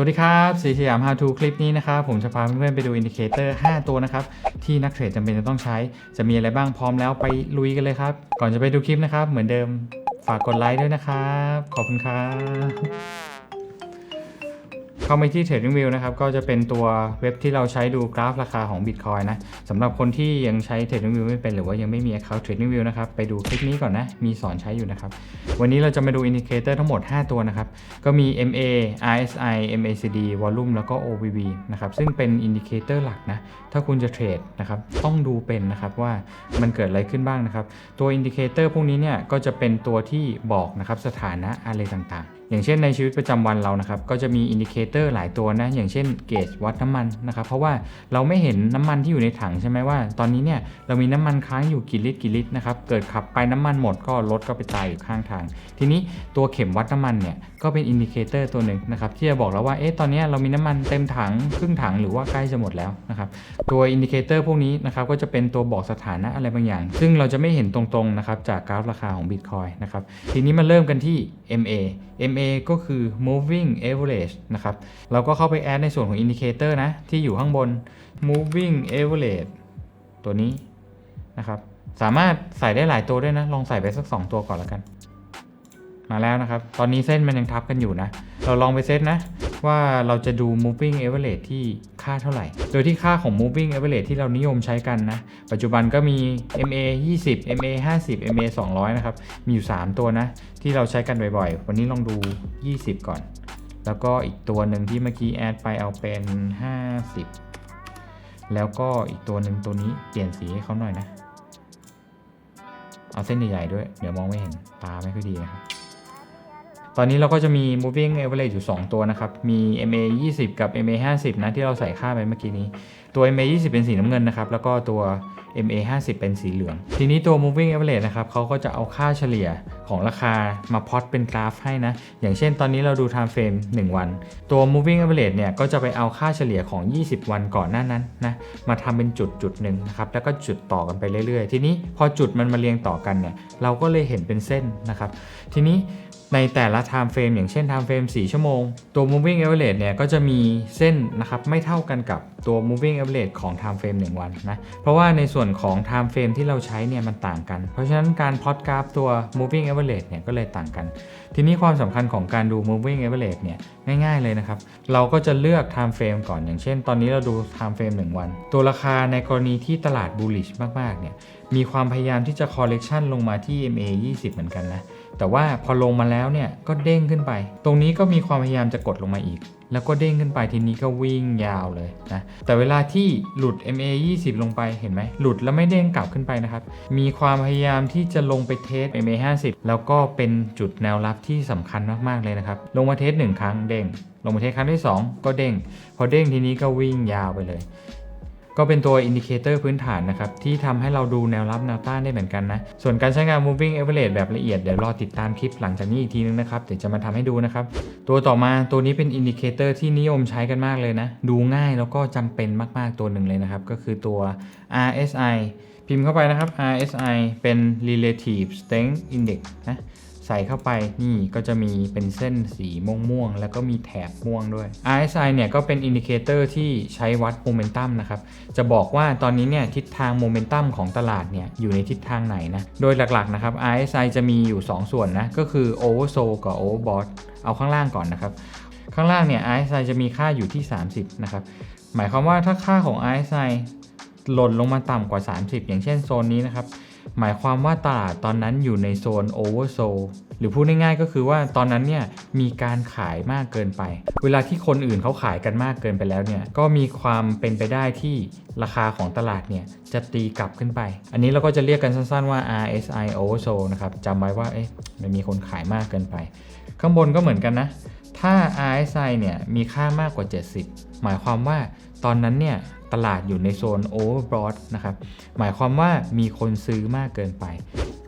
สวัสดีครับสีสยาม How to คลิปนี้นะครับผมจะพาเพื่อนๆไปดูอินดิเคเตอร์ 5 ตัวนะครับ ที่นักเทรดจำเป็นจะต้องใช้ จะมีอะไรบ้างพร้อมแล้วไปลุยกันเลยครับ ก่อนจะไปดูคลิปนะครับ เหมือนเดิมฝากกดไลค์ด้วยนะครับ ขอบคุณครับ เข้าไปที่ TradingView นะครับก็จะเป็นตัวเว็บที่เราใช้ดูกราฟราคาของ Bitcoin นะสำหรับคนที่ยังใช้ TradingView ไม่เป็นหรือว่ายังไม่มี Account TradingView นะครับไปดูคลิปนี้ก่อนนะ มีสอนใช้อยู่นะครับ วันนี้เราจะมาดูอินดิเคเตอร์ทั้งหมด 5 ตัวนะครับ ก็มี MA RSI MACD Volume แล้วก็ OBV นะครับซึ่งเป็นอินดิเคเตอร์หลักนะถ้าคุณจะเทรดนะครับต้องดูเป็นนะครับว่ามันเกิดอะไรขึ้นบ้างนะครับตัวอินดิเคเตอร์พวกนี้เนี่ยก็จะเป็นตัวที่บอกนะครับสถานะอะไรต่างๆ อย่างเช่นในชีวิตประจำวันเรานะครับ ก็จะมีอินดิเคเตอร์หลายตัวนะ อย่างเช่นเกจวัดน้ำมันนะครับ เพราะว่าเราไม่เห็นน้ำมันที่อยู่ในถังใช่ไหมว่า ตอนนี้เนี่ยเรามีน้ำมันค้างอยู่กี่ลิตรกี่ลิตรนะครับ เกิดขับไปน้ำมันหมดก็รถก็ไปตายอยู่ข้างทาง ทีนี้ตัวเข็มวัดน้ำมันเนี่ยก็เป็นอินดิเคเตอร์ตัวหนึ่งนะครับที่จะบอกเราว่า เอ๊ะ ตอนนี้เรามีน้ำมันเต็มถังครึ่งถังหรือว่าใกล้จะหมดแล้วนะครับตัวอินดิเคเตอร์พวกนี้นะครับก็จะเป็นตัวบอกสถานะอะไรบางอย่าง ซึ่งเราจะไม่เห็นตรงๆนะครับจากกราฟราคาของ Bitcoin นะครับทีนี้มาเริ่มกันที่ MA MA ก็คือ moving average นะครับ เราก็เข้าไปแอดในส่วนของ indicator นะ ที่อยู่ข้างบน moving average ตัวนี้นะครับ สามารถใส่ได้หลายตัวด้วยนะ ลองใส่ไปสัก 2 ตัวก่อนแล้วกัน มาแล้วนะครับ ตอนนี้เส้นมันยังทับกันอยู่นะ เราลองไปเซตนะ ว่าเราจะดู moving average ที่ค่าเท่าไหร่ โดยที่ค่าของ moving average ที่เรานิยมใช้กันนะ ปัจจุบันก็มี MA 20 MA 50 MA 200 นะครับ มีอยู่ 3 ตัวนะ ที่เราใช้กันบ่อยๆ วันนี้ลองดู 20 ก่อน แล้วก็อีกตัวหนึ่งที่เมื่อกี้แอดไปเอาเป็น 50 แล้วก็อีกตัวหนึ่งตัวนี้เปลี่ยนสีให้เขาหน่อยนะ เอาเส้นใหญ่ๆด้วย เดี๋ยวมองไม่เห็นตาไม่ค่อยดีนะครับ ตอนนี้เราก็จะมี moving average อยู่ 2 ตัวนะครับ มี MA 20 กับ MA 50 นะที่เราใส่ค่าไปเมื่อกี้นี้ ตัว MA 20 เป็นสีน้ำเงินนะครับ แล้วก็ตัว MA 50 เป็นสีเหลือง ทีนี้ตัว moving average นะครับเขาก็จะเอาค่าเฉลี่ย ของราคามาพอตเป็นกราฟให้นะ อย่างเช่นตอนนี้เราดู time frame 1 วัน ตัว moving average เนี่ยก็จะไปเอาค่าเฉลี่ยของ 20 วันก่อนหน้านั้นนะมาทำเป็นจุดจุดหนึ่งนะครับแล้วก็จุดต่อกันไปเรื่อยๆ ทีนี้พอจุดมันมาเรียงต่อกันเนี่ยเราก็เลยเห็นเป็นเส้นนะครับทีนี้ในแต่ละ time frame อย่างเช่น time frame 4 ชั่วโมง ตัว moving average เนี่ยก็จะมีเส้นนะครับไม่เท่ากันกับตัว moving average ของ time frame 1 วันนะ เพราะว่าในส่วนของ time frame ที่เราใช้เนี่ยมันต่างกัน เพราะฉะนั้นการพอตกราฟตัว moving average เนี่ยก็เลยต่างกัน ทีนี้ความสำคัญของการดู moving average เนี่ยง่ายๆเลยนะครับ เราก็จะเลือก time frame ก่อนอย่างเช่น ตอนนี้เราดู time frame 1 วัน ตัวราคาในกรณีที่ตลาด bullish มากๆเนี่ยมีความพยายามที่จะ correction ลงมาที่ MA 20 เหมือนกันนะแต่ว่าพอลงมาแล้วเนี่ยก็เด้งขึ้นไป ตรงนี้ก็มีความพยายามจะกดลงมาอีก แล้วก็เด้งขึ้นไปทีนี้ก็วิ่งยาวเลยนะแต่เวลาที่หลุด MA 20 ลงไปเห็นไหมหลุดแล้วไม่เด้งกลับขึ้นไปนะครับ มีความพยายามที่จะลงไปเทส MA 50 แล้วก็เป็นจุดแนวรับที่สำคัญมากๆเลยนะครับ ลงมาเทสหนึ่งครั้งเด้งลงมาเทสครั้งที่ 2 ก็เด้ง พอเด้งทีนี้ก็วิ่งยาวไปเลย ก็เป็นตัวอินดิเคเตอร์พื้นฐานนะครับที่ทำให้เราดูแนวรับแนวต้านได้เหมือนกันนะ ส่วนการใช้งาน moving average แบบละเอียดเดี๋ยวรอติดตามคลิปหลังจากนี้อีกทีนึงนะครับ เดี๋ยวจะมาทำให้ดูนะครับ ตัวต่อมาตัวนี้เป็นอินดิเคเตอร์ที่นิยมใช้กันมากเลยนะ ดูง่ายแล้วก็จำเป็นมากๆตัวหนึ่งเลยนะครับ ก็คือตัว RSI พิมพ์เข้าไปนะครับ RSI เป็น relative strength index นะ ใส่เข้าไปนี่ก็จะมีเป็นเส้นสีม่วงๆ แล้วก็มีแถบม่วงด้วย RSI เนี่ยก็เป็นอินดิเคเตอร์ที่ใช้วัดโมเมนตัมนะครับ จะบอกว่าตอนนี้เนี่ยทิศทางโมเมนตัมของตลาดเนี่ยอยู่ในทิศทางไหนนะ โดยหลักๆนะครับ RSI จะมีอยู่ 2 ส่วนนะ ก็คือ oversold กับ overbought เอาข้างล่างก่อนนะครับ ข้างล่างเนี่ย RSI จะมีค่าอยู่ที่ 30 นะครับ หมายความว่าถ้าค่าของ RSI หล่นลงมาต่ำกว่า 30 อย่างเช่นโซนนี้นะครับ หมายความว่าตลาดตอนนั้นอยู่ในโซน oversold หรือพูดง่ายๆก็คือว่าตอนนั้นเนี่ยมีการขายมากเกินไป เวลาที่คนอื่นเขาขายกันมากเกินไปแล้วเนี่ยก็มีความเป็นไปได้ที่ราคาของตลาดเนี่ยจะตีกลับขึ้นไป อันนี้เราก็จะเรียกกันสั้นๆว่า RSI oversold นะครับจำไว้ว่าเอ๊ะมันมีคนขายมากเกินไป ข้างบนก็เหมือนกันนะ ถ้า RSI เนี่ยมีค่ามากกว่า 70 หมายความว่าตอนนั้นเนี่ย ตลาดอยู่ในโซน overbought นะครับ หมายความว่ามีคนซื้อมากเกินไป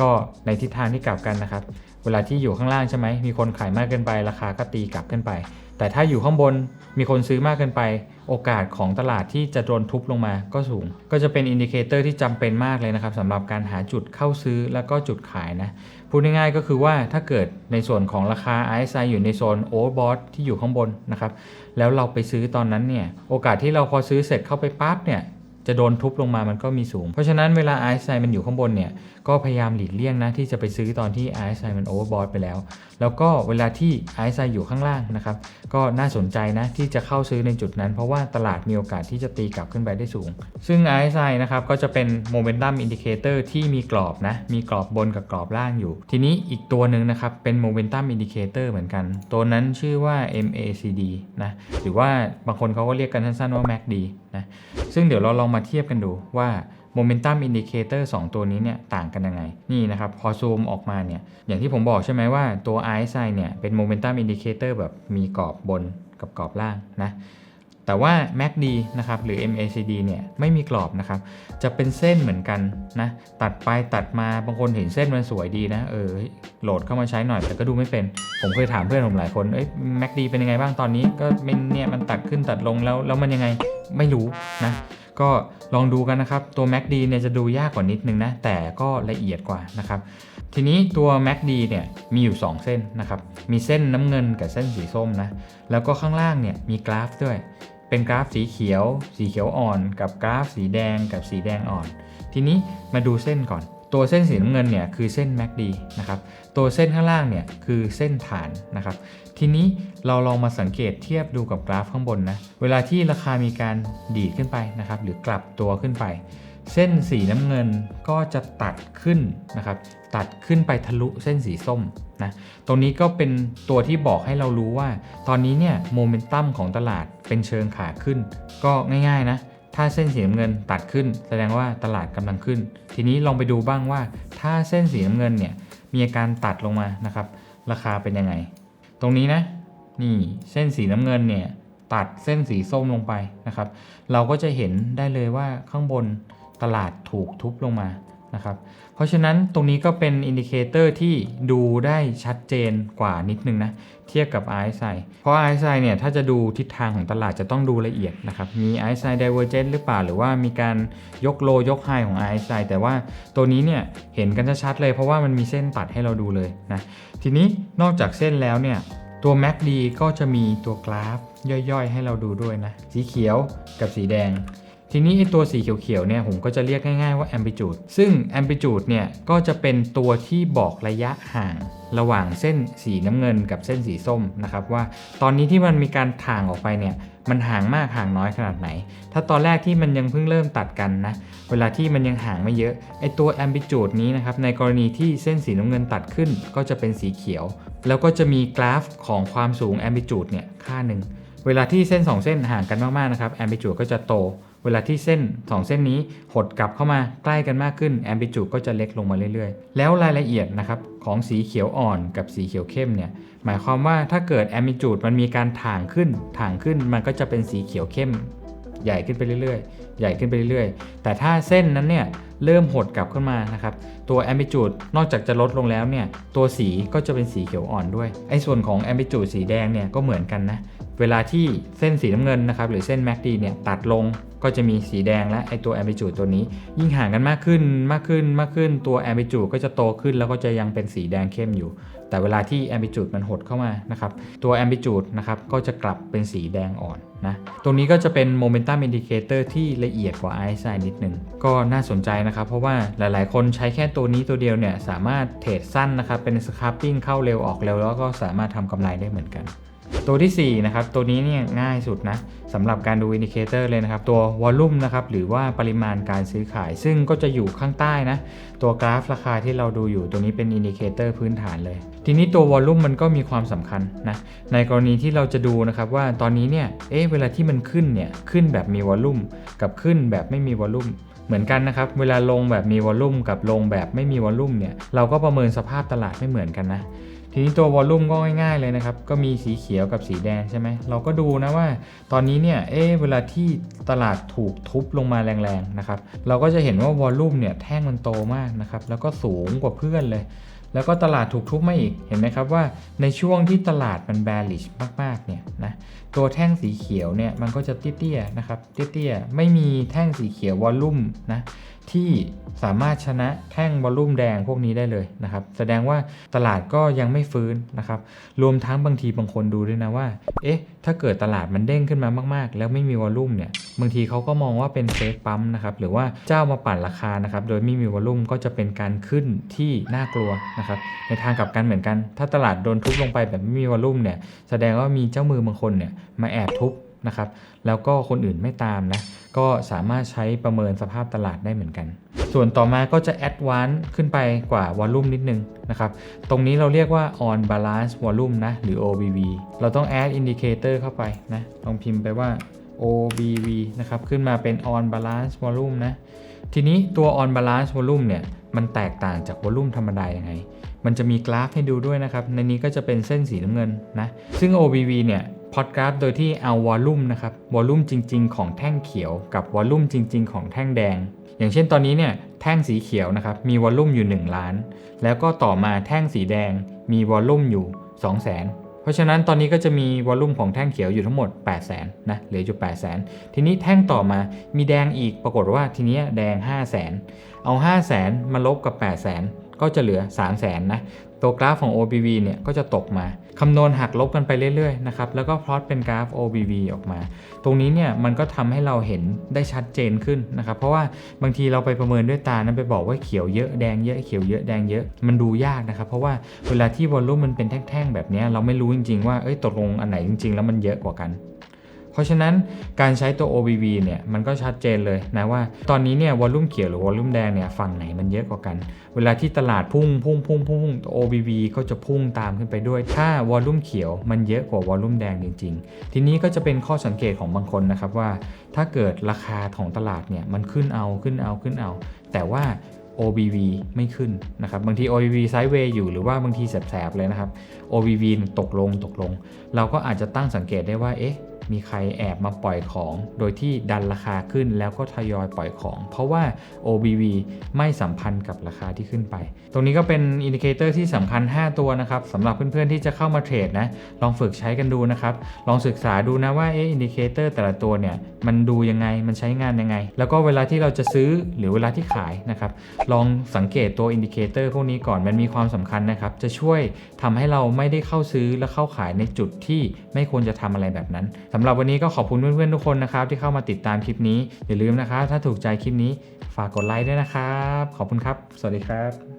ก็ในทิศทางที่กลับกันนะครับ เวลาที่อยู่ข้างล่างใช่ไหม มีคนขายมากเกินไป ราคาก็ตีกลับขึ้นไป แต่ถ้าอยู่ข้างบนมีคนซื้อมากเกินไป โอกาสของตลาดที่จะโดนทุบลงมาก็สูง ก็จะเป็นอินดิเคเตอร์ที่จำเป็นมากเลยนะครับสำหรับการหาจุดเข้าซื้อแล้วก็จุดขายนะ พูดง่ายๆก็คือว่าถ้าเกิดในส่วนของราคา RSI อยู่ในโซน overbought ที่อยู่ข้างบนนะครับ แล้วเราไปซื้อตอนนั้นเนี่ย โอกาสที่เราพอซื้อเสร็จเข้าไปปั๊บเนี่ย จะโดนทุบลงมามันก็มีสูง เพราะฉะนั้นเวลา RSI มันอยู่ข้างบนเนี่ย ก็พยายามหลีกเลี่ยงนะ ที่จะไปซื้อตอนที่ RSI มัน overbought ไปแล้ว แล้วก็เวลาที่ RSI อยู่ข้างล่างนะครับ ก็น่าสนใจนะที่จะเข้าซื้อในจุดนั้น เพราะว่าตลาดมีโอกาสที่จะตีกลับขึ้นไปได้สูง ซึ่ง RSI นะครับก็จะเป็น Momentum Indicator ที่มีกรอบนะ มีกรอบบนกับกรอบล่างอยู่ ทีนี้อีกตัวหนึ่งนะครับเป็น Momentum Indicator เหมือนกัน ตัวนั้นชื่อว่า MACD นะ หรือว่าบางคนเขาก็เรียกกันสั้นๆว่า MACD นะซึ่งเดี๋ยวเราลองมาเทียบกันดูว่าโมเมนตัมอินดิเคเตอร์2ตัวนี้เนี่ยต่างกันยังไง นี่นะครับ พอซูมออกมาเนี่ยอย่างที่ผมบอกใช่ไหมว่าตัว RSI เนี่ยเป็นโมเมนตัมอินดิเคเตอร์แบบมีกรอบบนกับกรอบล่างนะ แต่ว่า MACD นะครับหรือ MACD เนี่ยไม่มีกรอบนะครับจะเป็นเส้นเหมือนกันนะตัดไปตัดมาบางคนเห็นเส้นมันสวยดีนะเออโหลดเข้ามาใช้หน่อยแต่ก็ดูไม่เป็น ผมเคยถามเพื่อนผมหลายคนเอ้ย MACD เป็นยังไงบ้างตอนนี้ก็มันเนี่ยมันตัดขึ้นตัดลงแล้วแล้วมันยังไงไม่รู้นะก็ลองดูกันนะครับ ตัว MACD เนี่ยจะดูยากกว่านิดนึงนะ แต่ก็ละเอียดกว่านะครับ ทีนี้ตัว MACD เนี่ยมีอยู่ 2 เส้นนะครับ มีเส้นน้ำเงินกับเส้นสีส้มนะ แล้วก็ข้างล่างเนี่ยมีกราฟด้วย เป็นกราฟสีเขียว สีเขียวอ่อน กับกราฟสีแดงกับสีแดงอ่อน ทีนี้มาดูเส้นก่อน ตัวเส้นสีน้ำเงินเนี่ยคือเส้น MACD นะครับตัวเส้นข้างล่างเนี่ยคือเส้นฐานนะครับทีนี้เราลองมาสังเกตเทียบดูกับกราฟข้างบนนะเวลาที่ราคามีการดีดขึ้นไปนะครับหรือกลับตัวขึ้นไป เส้นสีน้ำเงินก็จะตัดขึ้นนะครับ ตัดขึ้นไปทะลุเส้นสีส้มนะ ตรงนี้ก็เป็นตัวที่บอกให้เรารู้ว่า ตอนนี้เนี่ยโมเมนตัมของตลาดเป็นเชิงขาขึ้น ก็ง่ายๆนะ ถ้าเส้นสีน้ำเงินตัดขึ้น แสดงว่าตลาดกำลังขึ้น ทีนี้ลองไปดูบ้างว่า ถ้าเส้นสีน้ำเงินเนี่ยมีอาการตัดลงมานะครับ ราคาเป็นยังไง ตรงนี้นะ นี่เส้นสีน้ำเงินเนี่ยตัดเส้นสีส้มลงไปนะครับ เราก็จะเห็นได้เลยว่าข้างบน ตลาดถูกทุบลงมานะครับ เพราะฉะนั้นตรงนี้ก็เป็นอินดิเคเตอร์ที่ดูได้ชัดเจนกว่านิดนึงนะ เทียบกับ RSI เพราะ RSI เนี่ยถ้าจะดูทิศทางของตลาดจะต้องดูละเอียดนะครับ มี RSI divergence หรือเปล่า หรือว่ามีการยกโลยกไฮของ RSI แต่ว่าตัวนี้เนี่ยเห็นกันชัดๆเลย เพราะว่ามันมีเส้นตัดให้เราดูเลยนะ ทีนี้นอกจากเส้นแล้วเนี่ยตัว MACD ก็จะมีตัวกราฟย่อยๆ ให้เราดูด้วยนะ สีเขียวกับสีแดง ทีนี้ไอตัวสีเขียวๆเนี่ยผมก็จะเรียกง่ายๆว่า amplitude ซึ่ง amplitude เนี่ยก็จะเป็นตัวที่บอกระยะห่าง ระหว่างเส้นสีน้ำเงินกับเส้นสีส้มนะครับว่าตอนนี้ที่มันมีการถ่างออกไปเนี่ยมันห่างมากห่างน้อยขนาดไหน ถ้าตอนแรกที่มันยังเพิ่งเริ่มตัดกันนะ เวลาที่มันยังห่างไม่เยอะ ไอตัว amplitude นี้นะครับ ในกรณีที่เส้นสีน้ำเงินตัดขึ้นก็จะเป็นสีเขียว แล้วก็จะมีกราฟของความสูง amplitude เนี่ยค่าหนึ่ง เวลาที่เส้น 2 เส้นห่างกันมากๆนะครับ amplitude ก็จะโต เวลาที่เส้น 2 เส้นนี้หดกลับเข้ามาใกล้กันมากขึ้น amplitude ก็จะเล็กลงมาเรื่อยๆ แล้วรายละเอียดนะครับของสีเขียวอ่อนกับสีเขียวเข้มเนี่ยหมายความว่าถ้าเกิด amplitude มันมีการถ่างขึ้นถ่างขึ้นมันก็จะเป็นสีเขียวเข้ม ใหญ่ขึ้นไปเรื่อยๆ ใหญ่ขึ้นไปเรื่อยๆ แต่ถ้าเส้นนั้นเนี่ยเริ่มหดกลับขึ้นมานะครับ ตัว amplitude นอกจากจะลดลงแล้วเนี่ย ตัวสีก็จะเป็นสีเขียวอ่อนด้วย ไอ้ส่วนของ amplitude สีแดงเนี่ยก็เหมือนกันนะ เวลาที่เส้นสีน้ำเงินนะครับหรือเส้น MACD เนี่ยตัดลงก็จะมีสีแดงและไอตัว amplitude ตัวนี้ ยิ่งห่างกันมากขึ้นมากขึ้นมากขึ้นตัว amplitude ก็จะโตขึ้นแล้วก็จะยังเป็นสีแดงเข้มอยู่ แต่เวลาที่ amplitude มันหดเข้ามานะครับตัว amplitude นะครับก็จะกลับเป็นสีแดงอ่อนนะตรงนี้ก็จะเป็น momentum indicator ที่ละเอียดกว่า RSI นิดนึง ก็น่าสนใจนะครับ เพราะว่าหลายๆ คนใช้แค่ตัวนี้ตัวเดียวเนี่ยสามารถเทรดสั้นนะครับเป็น scalping เข้าเร็วออกเร็วแล้วก็สามารถทำกำไรได้เหมือนกัน ตัวทีสี่ 4 นะครับ ตัวนี้เนี่ยง่ายสุดนะสำหรับการดูอินดิเคเตอร์เลยนะครับ ตัววอลลุ่มนะครับ หรือว่าปริมาณการซื้อขาย ซึ่งก็จะอยู่ข้างใต้นะ ตัวกราฟราคาที่เราดูอยู่ตัวนี้เป็นอินดิเคเตอร์พื้นฐานเลย ทีนี้ตัววอลลุ่มมันก็มีความสำคัญนะ ในกรณีที่เราจะดูนะครับว่าตอนนี้เนี่ย เอ๊ะเวลาที่มันขึ้นเนี่ย ขึ้นแบบมีวอลลุ่มกับขึ้นแบบไม่มีวอลลุ่มเหมือนกันนะครับ เวลาลงแบบมีวอลลุ่มกับลงแบบไม่มีวอลลุ่มเนี่ย เราก็ประเมินสภาพตลาดไม่เหมือนกันนะ ทีนี้ตัววอลลุ่มก็ง่ายๆเลยนะครับ ก็มีสีเขียวกับสีแดงใช่ไหม เราก็ดูนะว่า ตอนนี้เนี่ย เอ๊ะเวลาที่ตลาดถูกทุบลงมาแรงๆนะครับ เราก็จะเห็นว่าวอลลุ่มเนี่ยแท่งมันโตมากนะครับ แล้วก็สูงกว่าเพื่อนเลย แล้วก็ตลาดถูกทุบมาอีก เห็นไหมครับว่าในช่วงที่ตลาดมัน bearish มากๆเนี่ยนะ ตัวแท่งสีเขียวเนี่ยมันก็จะเตี้ยๆนะครับ เตี้ยๆ ไม่มีแท่งสีเขียววอลลุ่มนะ ที่สามารถชนะแท่งวอลลุ่มแดงพวกนี้ได้เลยนะครับ แสดงว่าตลาดก็ยังไม่ฟื้นนะครับ รวมทั้งบางทีบางคนดูด้วยนะว่า เอ๊ะ ถ้าเกิดตลาดมันเด้งขึ้นมามาก ๆ แล้วไม่มีวอลลุ่มเนี่ย บางทีเขาก็มองว่าเป็นเฟกปั๊มนะครับ หรือว่าเจ้ามาปั่นราคานะครับ โดยไม่มีวอลลุ่มก็จะเป็นการขึ้นที่น่ากลัวนะครับ ในทางกลับกันเหมือนกัน ถ้าตลาดโดนทุบลงไปแบบไม่มีวอลลุ่มเนี่ย แสดงว่ามีเจ้ามือบางคนเนี่ยมาแอบทุบ นะครับ แล้วก็คนอื่นไม่ตามนะ ก็สามารถใช้ประเมินสภาพตลาดได้เหมือนกัน ส่วนต่อมาก็จะ advance ขึ้นไปกว่าวอลลุ่มนิดนึงนะครับ ตรงนี้เราเรียกว่า on balance volume นะ หรือ OBV เราต้อง add indicator เข้าไปนะ ลองพิมพ์ไปว่า OBV นะครับ ขึ้นมาเป็น on balance volume นะ ทีนี้ตัว on balance volume เนี่ย มันแตกต่างจาก volume ธรรมดายังไงมันจะมีกราฟให้ดูด้วยนะครับ ในนี้ก็จะเป็นเส้นสีน้ำเงินนะ ซึ่ง OBV เนี่ย พอดกราฟโดยที่เอาวอลลุ่มนะครับวอลลุ่มจริง ๆ ของแท่งเขียวกับวอลลุ่มจริง ๆ ของแท่งแดง อย่างเช่นตอนนี้เนี่ยแท่งสีเขียวนะครับมีวอลลุ่มอยู่ 1 ล้าน แล้วก็ต่อมาแท่งสีแดงมีวอลลุ่มอยู่ 2 0 0 0 0 0เพราะฉะนั้นตอนนี้ก็จะมีวอลลุ่มของแท่งเขียวอยู่ทั้งหมด 8 0 0 0 0 0นะเหลืออยู่ 8 0 0 0 0 0 ทีนี้แท่งต่อมามีแดงอีกปรากฏว่าทีนี้แดง 5 0 0 0 0 0 เอา 5 0 0 0 0 0 มาลบกับ 8 0 0 0 0 0 ก็จะเหลือ 3 0 0 0 0 0 นะ ตัวกราฟของ OBV เนี่ยก็จะตกมา คำนวณหักลบกันไปเรื่อยๆนะครับแล้วก็พลอตเป็นกราฟ OBV ออกมา ตรงนี้เนี่ยมันก็ทำให้เราเห็นได้ชัดเจนขึ้นนะครับเพราะว่าบางทีเราไปประเมินด้วยตานั้นไปบอกว่าเขียวเยอะแดงเยอะเขียวเยอะแดงเยอะมันดูยากนะครับเพราะว่าเวลาที่วอลลุ่มมันเป็นแท่งๆแบบเนี้ยเราไม่รู้จริงๆว่าเอ้ยตกลงอันไหนจริง ๆ แล้วมันเยอะกว่ากัน ราะฉะนั้นการใช้ตัว OBV เนี่ยมันก็ชัดเจนเลยนะว่าตอนนี้เนี่ยวอลลุ่มเขียวหรือวอลลุ่มแดงเนี่ยฝั่งไหนมันเยอะกว่ากัน เวลาที่ตลาดพุ่งพุ่งพุ่งพุ่งตัว OBV ก็จะพุ่งตามขึ้นไปด้วย ถ้าวอลลุ่มเขียวมันเยอะกว่าวอลลุ่มแดงจริง ๆ ทีนี้ก็จะเป็นข้อสังเกตของบางคนนะครับว่า ถ้าเกิดราคาของตลาดเนี่ยมันขึ้นเอาขึ้นเอาขึ้นเอา แต่ว่า OBV ไม่ขึ้นนะครับบางที OBV ไซด์เวย์อยู่หรือว่าบางทีแสบๆเลยนะครับ OBV ตกลงตกลง เราก็อาจจะตั้งสังเกตได้ว่าเอ๊ะ มีใครแอบมาปล่อยของ โดยที่ดันราคาขึ้นแล้วก็ทยอยปล่อยของ เพราะว่า OBV ไม่สัมพันธ์กับราคาที่ขึ้นไป ตรงนี้ก็เป็นอินดิเคเตอร์ที่สำคัญ 5 ตัวนะครับสำหรับเพื่อนๆที่จะเข้ามาเทรดนะลองฝึกใช้กันดูนะครับ ลองศึกษาดูนะว่าเอ๊ะอินดิเคเตอร์แต่ละตัวเนี่ยมันดูยังไงมันใช้งานยังไง แล้วก็เวลาที่เราจะซื้อหรือเวลาที่ขายนะครับลองสังเกตตัวอินดิเคเตอร์พวกนี้ก่อนมันมีความสำคัญนะครับจะช่วยทำให้เราไม่ได้เข้าซื้อและเข้าขายในจุดที่ไม่ควรจะทำอะไรแบบนั้นสำหรับวันนี้ก็ขอบคุณเพื่อนๆทุกคนนะครับที่เข้ามาติดตามคลิปนี้อย่าลืมนะครับถ้าถูกใจคลิปนี้ฝากกดไลค์ด้วยนะครับ ขอบคุณครับ สวัสดีครับ